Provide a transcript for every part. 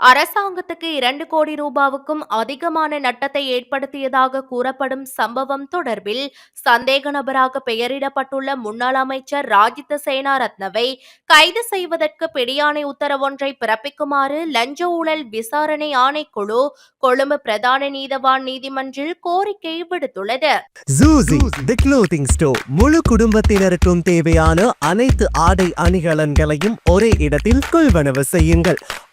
அரசாங்கத்துக்கு இரண்டு கோடி ரூபாவுக்கும் அதிகமான நட்டத்தை ஏற்படுத்தியதாக கூறப்படும் சம்பவம் தொடர்பில் சந்தேக நபராக பெயரிடப்பட்டுள்ள முன்னாள் அமைச்சர் ராஜித சேனாரத்னவை கைது செய்வதற்கு பிடியாணை உத்தரவொன்றை பிறப்பிக்குமாறு லஞ்ச ஊழல் விசாரணை ஆணைக்குழு கொழும்பு பிரதான நீதவான் நீதிமன்றில் கோரிக்கை விடுத்துள்ளது. முழு குடும்பத்தினருக்கும் தேவையான அனைத்து ஆடை அணிகலன்களையும் ஒரே இடத்தில் கொள்வனவு செய்யுங்கள்.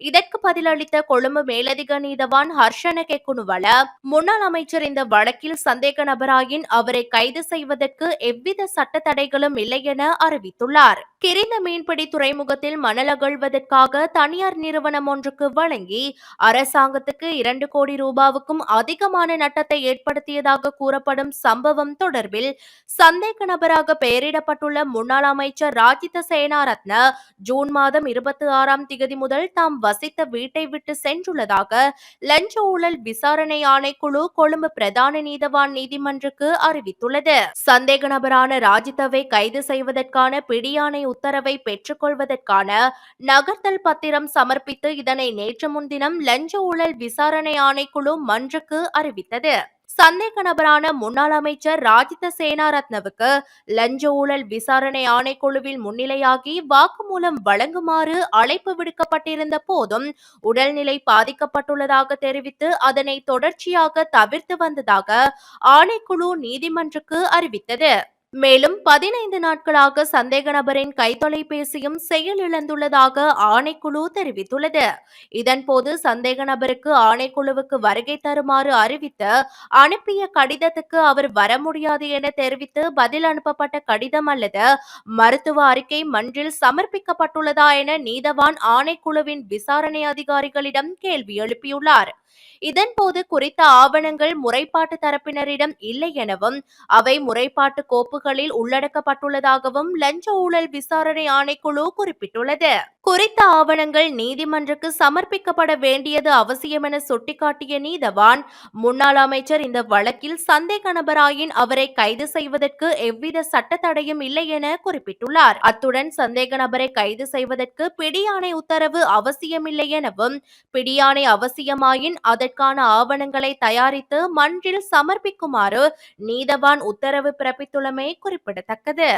இதற்கு பதிலளித்த கொழும்பு மேலதிக நீதவான் ஹர்ஷன கெக்குனுவல முன்னாள் அமைச்சர் இந்த வழக்கில் சந்தேக நபராயின் அவரை கைது செய்வதற்கு எவ்வித சட்ட தடைகளும் இல்லை என அறிவித்துள்ளார். கிரிந்த மீன்பிடி துறைமுகத்தில் மணல் அகழ்வதற்காக தனியார் நிறுவனம் ஒன்றுக்கு வழங்கி அரசாங்கத்துக்கு இரண்டு கோடி ரூபாவுக்கும் அதிகமான நட்டத்தை ஏற்படுத்தியதாக கூறப்படும் சம்பவம் தொடர்பில் சந்தேக நபராக பெயரிடப்பட்டுள்ள முன்னாள் அமைச்சர் ராஜித சேனாரத்ன ஜூன் மாதம் இருபத்தி ஆறாம் திகதி முதல் தாம் வசித்த வீட்டை விட்டு சென்றுள்ளதாக லஞ்ச ஊழல் விசாரணை ஆணைக்குழு கொழும்பு பிரதான நீதவான் நீதிமன்றுக்கு அறிவித்துள்ளது. சந்தேக நபரான ராஜிதவை கைது செய்வதற்கான பிடியாணை உத்தரவை பெற்றுக்கொள்வதற்கான நகர்த்தல் பத்திரம் சமர்ப்பித்து இதனை நேற்று முன்தினம் லஞ்ச ஊழல் விசாரணை ஆணைக்குழு மன்றுக்கு அறிவித்தது. சந்தேக நபரான முன்னாள் அமைச்சர் ராஜித சேனாரத்னவுக்கு லஞ்ச ஊழல் விசாரணை ஆணைக்குழுவில் முன்னிலையாகி வாக்குமூலம் வழங்குமாறு அழைப்பு விடுக்கப்பட்டிருந்த போதும் உடல்நிலை பாதிக்கப்பட்டுள்ளதாக தெரிவித்து அதனை தொடர்ச்சியாக தவிர்த்து வந்ததாக ஆணைக்குழு நீதிமன்றுக்கு அறிவித்தது. மேலும் பதினைந்து நாட்களாக சந்தேக நபரின் கைத்தொலைபேசியும் செயலிழந்துள்ளதாக ஆணைக்குழு தெரிவித்துள்ளது. இதன்போது சந்தேக நபருக்கு ஆணைக்குழுவுக்கு வருகை தருமாறு அறிவித்து அனுப்பிய கடிதத்துக்கு அவர் வர முடியாது என தெரிவித்து பதில் அனுப்பப்பட்ட கடிதம் அல்லது மருத்துவ அறிக்கை மன்றில் சமர்ப்பிக்கப்பட்டுள்ளதா என நீதவான் ஆணைக்குழுவின் விசாரணை அதிகாரிகளிடம் கேள்வி எழுப்பியுள்ளார். இதன்போது குறித்த ஆவணங்கள் முறைப்பாட்டு தரப்பினரிடம் இல்லை எனவும் அவை முறைப்பாட்டு கோப்புகளில் உள்ளடக்கப்பட்டுள்ளதாகவும் லஞ்ச ஊழல் விசாரணை ஆணைக்குழு குறிப்பிட்டுள்ளது. குறித்த ஆவணங்கள் நீதிமன்றுக்கு சமர்ப்பிக்கப்பட வேண்டியது அவசியம் என சுட்டிக்காட்டிய நீதவான் முன்னாள் அமைச்சர் இந்த வழக்கில் சந்தேக நபராயின் அவரை கைது செய்வதற்கு எவ்வித சட்ட தடையும் இல்லை என குறிப்பிட்டுள்ளார். அத்துடன் சந்தேக நபரை கைது செய்வதற்கு பிடியாணை உத்தரவு அவசியமில்லை எனவும் பிடியாணை அவசியமாயின் அதற்கான ஆவணங்களை தயாரித்து மன்றில் சமர்ப்பிக்குமாறு நீதவான் உத்தரவு பிறப்பித்துள்ளமை குறிப்பிடத்தக்கது.